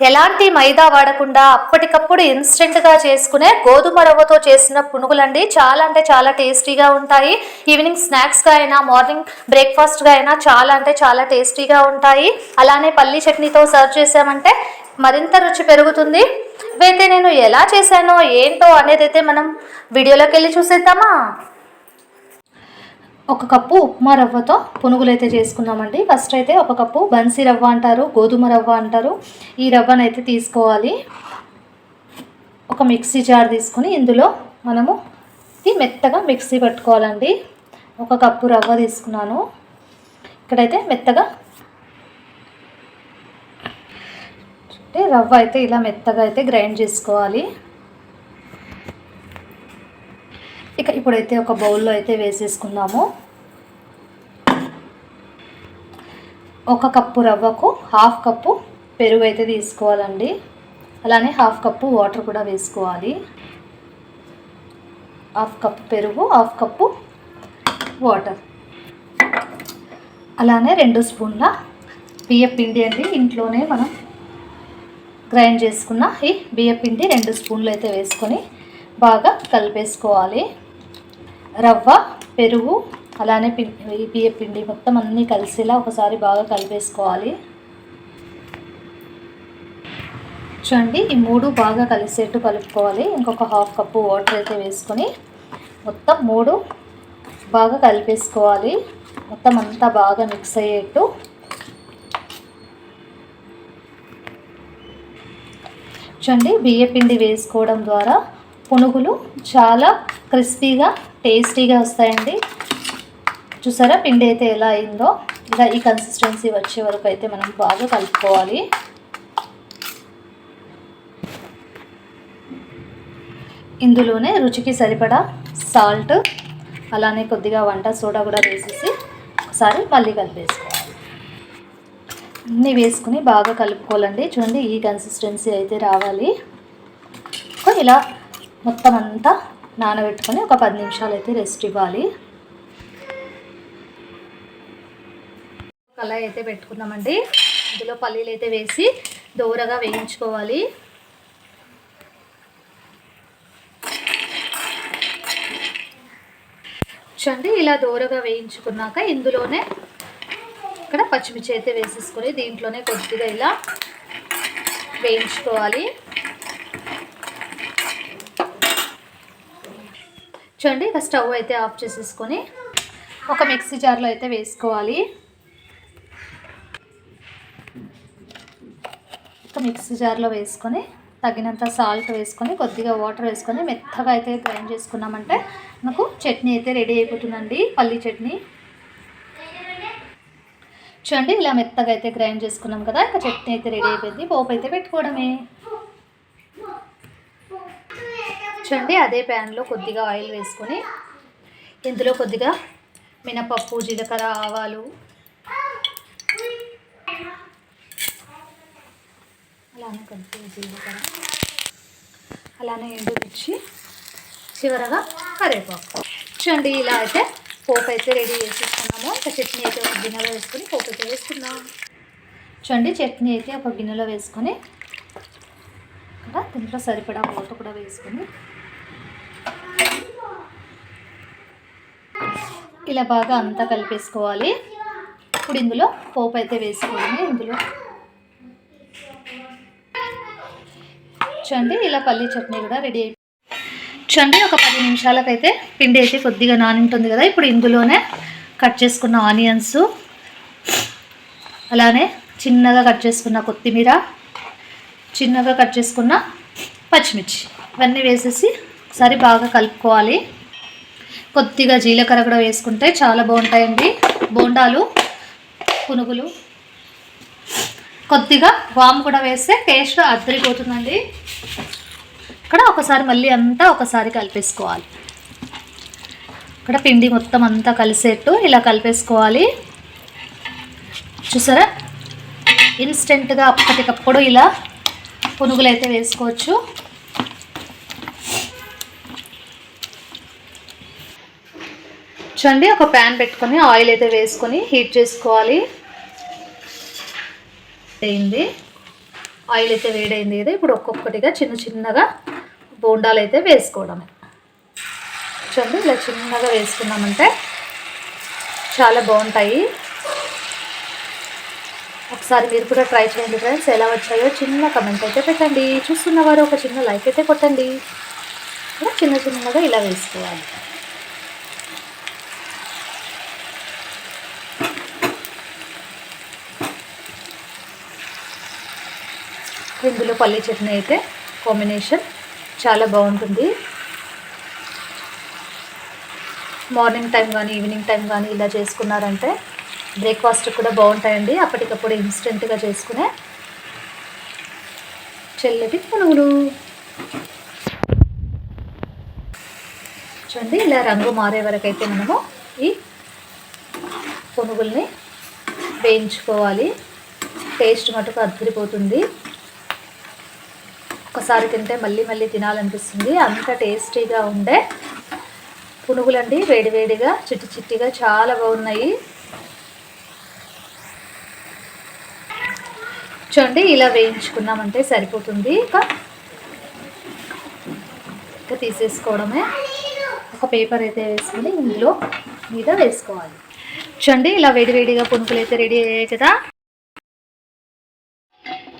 ఎలాంటి మైదా వాడకుండా అప్పటికప్పుడు ఇన్స్టెంట్గా చేసుకునే గోధుమ రవ్వతో చేసిన పునుగులండి. చాలా అంటే చాలా టేస్టీగా ఉంటాయి. ఈవినింగ్ స్నాక్స్గా అయినా మార్నింగ్ బ్రేక్ఫాస్ట్గా అయినా చాలా అంటే చాలా టేస్టీగా ఉంటాయి. అలానే పల్లీ చట్నీతో సర్వ్ చేసామంటే మరింత రుచి పెరుగుతుంది. ఇవైతే నేను ఎలా చేశానో ఏంటో అనేది అయితే మనం వీడియోలోకి వెళ్ళి చూసేద్దామా? ఒక కప్పు ఉప్మా రవ్వతో పునుగులు అయితే చేసుకున్నామండి ఫస్ట్ అయితే ఒక కప్పు బన్సీ రవ్వ అంటారు గోధుమ రవ్వ అంటారు. ఈ రవ్వను అయితే తీసుకోవాలి. ఒక మిక్సీ జార్ తీసుకొని ఇందులో మనము మెత్తగా మిక్సీ పట్టుకోవాలండి. ఒక కప్పు రవ్వ తీసుకున్నాను. ఇక్కడైతే మెత్తగా అంటే రవ్వ అయితే ఇలా మెత్తగా అయితే గ్రైండ్ చేసుకోవాలి. ఇప్పుడైతే ఒక బౌల్లో అయితే వేసేసుకుందాము. ఒక కప్పు రవ్వకు హాఫ్ కప్పు పెరుగు అయితే తీసుకోవాలండి. అలానే హాఫ్ కప్పు వాటర్ కూడా వేసుకోవాలి. హాఫ్ కప్పు పెరుగు హాఫ్ కప్పు వాటర్. అలానే రెండు స్పూన్ల బియ్య పిండి అండి. ఇంట్లోనే మనం గ్రైండ్ చేసుకున్న ఈ బియ్య పిండి రెండు స్పూన్లు అయితే వేసుకొని బాగా కలిపేసుకోవాలి. రవ్వ పెరుగు అలానే పిండి ఈ బియ్య పిండి మొత్తం అన్నీ కలిసేలా ఒకసారి బాగా కలిపేసుకోవాలి. చూడండి ఈ మూడు బాగా కలిసేట్టు కలుపుకోవాలి. ఇంకొక హాఫ్ కప్పు వాటర్ అయితే వేసుకొని మొత్తం మూడు బాగా కలిపేసుకోవాలి. మొత్తం అంతా బాగా మిక్స్ అయ్యేట్టు. చూడండి బియ్య పిండి వేసుకోవడం ద్వారా పునుగులు చాలా క్రిస్పీగా టేస్టీగా వస్తాయండి. చూసారా పిండి అయితే ఎలా అయిందో? ఇలా ఈ కన్సిస్టెన్సీ వచ్చే వరకు అయితే మనం బాగా కలుపుకోవాలి. ఇందులోనే రుచికి సరిపడా సాల్ట్ అలానే కొద్దిగా వంట సోడా కూడా వేసేసి ఒకసారి మళ్ళీ కలిపేసుకోవాలి. అన్నీ వేసుకుని బాగా కలుపుకోవాలండి. చూడండి ఈ కన్సిస్టెన్సీ అయితే రావాలి. సో ఇలా మొత్తం అంతా నానబెట్టుకొని ఒక పది నిమిషాలు అయితే రెస్ట్ ఇవ్వాలి. కళాయి అయితే పెట్టుకున్నామండి. ఇందులో పల్లీలు అయితే వేసి దోరగా వేయించుకోవాలి. చూడండి ఇలా దోరగా వేయించుకున్నాక ఇందులోనే ఇక్కడ పచ్చిమిర్చి అయితే వేసేసుకొని దీంట్లోనే కొద్దిగా ఇలా వేయించుకోవాలి. చూడండి ఇక స్టవ్ అయితే ఆఫ్ చేసేసుకొని ఒక మిక్సీ జార్లో అయితే వేసుకోవాలి. ఒక మిక్సీ జార్లో వేసుకొని తగినంత సాల్ట్ వేసుకొని కొద్దిగా వాటర్ వేసుకొని మెత్తగా అయితే గ్రైండ్ చేసుకున్నామంటే మనకు చట్నీ అయితే రెడీ అయిపోతుందండి పల్లీ చట్నీ. చూడండి ఇలా మెత్తగా అయితే గ్రైండ్ చేసుకున్నాం కదా ఇక చట్నీ అయితే రెడీ అయిపోయింది. పోపు అయితే పెట్టుకోవడమే. చూడండి అదే ప్యాన్లో కొద్దిగా ఆయిల్ వేసుకొని ఇందులో కొద్దిగా మినపప్పు జీలకర్ర ఆవాలు. అలానే కొద్దిగా జీలకర్ర. అలానే ఎండుమిర్చి. చివరగా కరివేపాకు. చూడండి ఇలా అయితే పోపు అయితే రెడీ చేసేసుకున్నాము. ఇంకా చట్నీ అయితే ఒక గిన్నెలో వేసుకొని పోపు అయితే వేసుకుందాం. చూడండి చట్నీ అయితే ఒక గిన్నెలో వేసుకొని ఇక్కడ దీంట్లో సరిపడా వాటర్ కూడా వేసుకొని ఇలా బాగా అంతా కలిపేసుకోవాలి. ఇప్పుడు ఇందులో పోపు అయితే వేసుకోవాలి. ఇందులో చూడండి ఇలా పల్లీ చట్నీ కూడా రెడీ అయిపోయింది చూడండి ఒక పది నిమిషాలకైతే పిండి అయితే కొద్దిగా నానింటుంది కదా. ఇప్పుడు ఇందులోనే కట్ చేసుకున్న ఆనియన్స్ అలానే చిన్నగా కట్ చేసుకున్న కొత్తిమీర చిన్నగా కట్ చేసుకున్న పచ్చిమిర్చి. ఇవన్నీ వేసేసి ఒకసారి బాగా కలుపుకోవాలి. కొద్దిగా జీలకర్ర కూడా వేసుకుంటే చాలా బాగుంటాయండి. బోండాలు పునుగులు. కొద్దిగా వాము కూడా వేస్తే టేస్ట్ అద్దరిపోతుందండి. ఇక్కడ ఒకసారి మళ్ళీ అంతా ఒకసారి కలిపేసుకోవాలి. ఇక్కడ పిండి మొత్తం అంతా కలిసేట్టు ఇలా కలిపేసుకోవాలి. చూసారా? ఇన్స్టెంట్గా అప్పటికప్పుడు ఇలా పునుగులు అయితే వేసుకోవచ్చు. చూడండి ఒక ప్యాన్ పెట్టుకొని ఆయిల్ అయితే వేసుకొని హీట్ చేసుకోవాలి. అయింది ఆయిల్ అయితే వేడైంది కదా ఇప్పుడు ఒక్కొక్కటిగా చిన్న చిన్నగా బోండాలు అయితే వేసుకోవడమే. చూడండి ఇలా చిన్నగా వేసుకున్నామంటే చాలా బాగుంటాయి. ఒకసారి మీరు కూడా ట్రై చేయండి ఫ్రెండ్స్ ఎలా వచ్చాయో చిన్న కమెంట్ అయితే పెట్టండి. చూస్తున్నవారు ఒక చిన్న లైక్ అయితే కొట్టండి. చిన్న చిన్నగా ఇలా వేసుకోవాలి. ఇందులో పల్లీ చట్నీ అయితే కాంబినేషన్ చాలా బాగుంటుంది. మార్నింగ్ టైం కానీ ఈవినింగ్ టైం కానీ ఇలా చేసుకున్నారంటే బ్రేక్ఫాస్ట్ కూడా బాగుంటాయండి. అప్పటికప్పుడు ఇన్స్టెంట్గా చేసుకునే చెల్లటి పునుగులు. చూడండి ఇలా రంగు మారే వరకు అయితే మనము ఈ పునుగుల్ని వేయించుకోవాలి. టేస్ట్ మటుకు అద్దరిపోతుంది. ఒకసారి తింటే మళ్ళీ మళ్ళీ తినాలనిపిస్తుంది. అంత టేస్టీగా ఉండే పునుగులండి. వేడివేడిగా చిట్టి చిట్టిగా చాలా బాగున్నాయి. చూడండి ఇలా వేయించుకున్నామంటే సరిపోతుంది. ఇక ఇక తీసేసుకోవడమే. ఒక పేపర్ అయితే వేసుకుని ఇందులో మీద వేసుకోవాలి. చూడండి ఇలా వేడివేడిగా పునుకులు అయితే రెడీ అయ్యాయి కదా.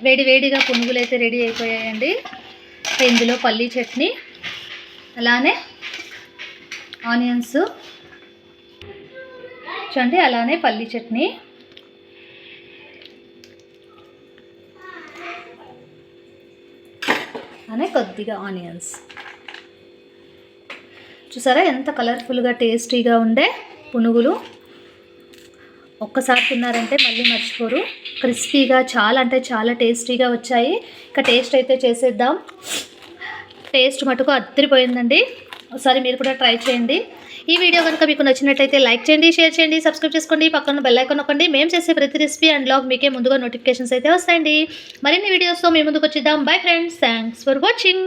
వేడివేడిగా పునుగులు అయితే రెడీ అయిపోయాయండి. ఇందులో పల్లీ చట్నీ అలానే ఆనియన్స్ చూడండి అలానే పల్లీ చట్నీ. అనే కొద్దిగా ఆనియన్స్. చూసారా ఎంత కలర్ఫుల్గా టేస్టీగా ఉండే పునుగులు. ఒక్కసారి తిన్నారంటే మళ్ళీ మర్చిపోరు. క్రిస్పీగా చాలా అంటే చాలా టేస్టీగా వచ్చాయి. ఇక టేస్ట్ అయితే చేసేద్దాం. టేస్ట్ మటుకు అద్దరిపోయిందండి. ఒకసారి మీరు కూడా ట్రై చేయండి. ఈ వీడియో కనుక మీకు నచ్చినట్టయితే లైక్ చేయండి షేర్ చేయండి సబ్స్క్రైబ్ చేసుకోండి పక్కన బెల్ ఐకాన్ నొక్కండి. మేము చేసే ప్రతి రెసిపీ అండ్ బ్లాగ్ మీకే ముందుగా నోటిఫికేషన్స్ అయితే వస్తాయండి. మరిన్ని వీడియోస్తో మేము ముందుకు వచ్చిద్దాం. Bye friends thanks for watching